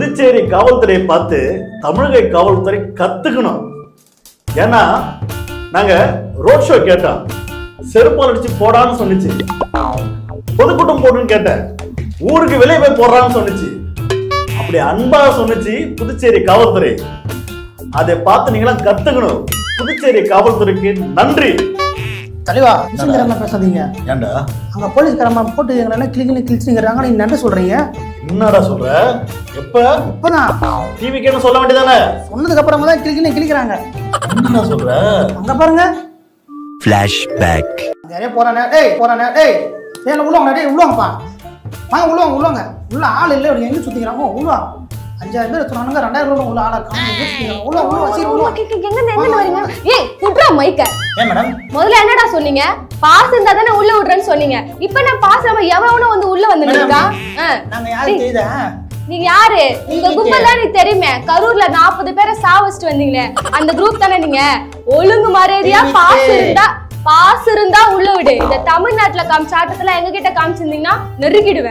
புதுச்சேரி காவல்துறையை பார்த்து தமிழக காவல்துறை கத்துக்கணும். ஏன்னா நாங்க ரோட் ஷோ கேட்டோம். செருப்பால் அடிச்சு போடான்னு சொன்னுச்சு. பொதுக்கூட்டம் போடுன்னு கேட்டேன். ஊருக்கு வெளியே போய் போடுறான்னு சொன்னுச்சு. அப்படி அன்பா சொன்னுச்சு புதுச்சேரி காவல்துறை. அதை பார்த்து நீங்களாம் கத்துக்கணும். புதுச்சேரி காவல்துறைக்கு நன்றி. தலைவா விஷயங்கிற பேசாதீங்க. ஏண்டா அங்க போலீஸ்காரமா போட்டு எங்களை கிளிக்கிளி கிழிச்சுங்கிறாங்க நீங்க நன்றி சொல்றீங்க? என்னடா சொல்ற? எப்ப? இப்பதான். டிவிக்கு சொல்ல வேண்டியதானே? சொன்னதுக்கு அப்புறமா தான் கிளிக்கிளி கிழிக்கிறாங்க என்னடா சொல்ற? அங்க பாருங்க. Flashback. நிறைய போறானே? டேய் போறானே? டேய் ஏன் உள்ளவங்க டேய் உள்ளவங்கப்பா. வாங்க உள்ளவங்க உள்ளவங்க. உள்ள ஆள் இல்லை இவங்க எங்க சுத்திக்கிறாங்க? உள்ள அஞ்சாயிரம் பேர் சொன்னாங்க ரெண்டாயிரம் ரூபாய் உள்ள ஆளா இருக்காங்க. உள்ள உள்ள வச்சு உள்ள எங்க எங்க வரீங்க? ஏய் விட்றா மைக்க. ஏன் மேடம்? முதல்ல என்னடா சொன்னீங்க? பாஸ் இருந்தா தானே உள்ள விடுறேன்னு சொன்னீங்க. இப்ப நான் பாஸ் எவனும் வந்து வந்து நிக்கா நாங்க யாரு உங்க கும்பல் தான் எனக்கு தெரியுமே கரூர்ல நாற்பது பேரை சாவச்சிட்டு வந்தீங்களே அந்த குரூப் தானே நீங்க? ஒழுங்கு மரியாதையா. பாஸ் இருந்தா பாஸ் இருந்தா உள்ள விடு. இந்த தமிழ்நாட்டுல காமிச்ச ஆட்டத்துல எங்க கிட்ட காமிச்சிருந்தீங்கன்னா நெருக்கிடுவேன்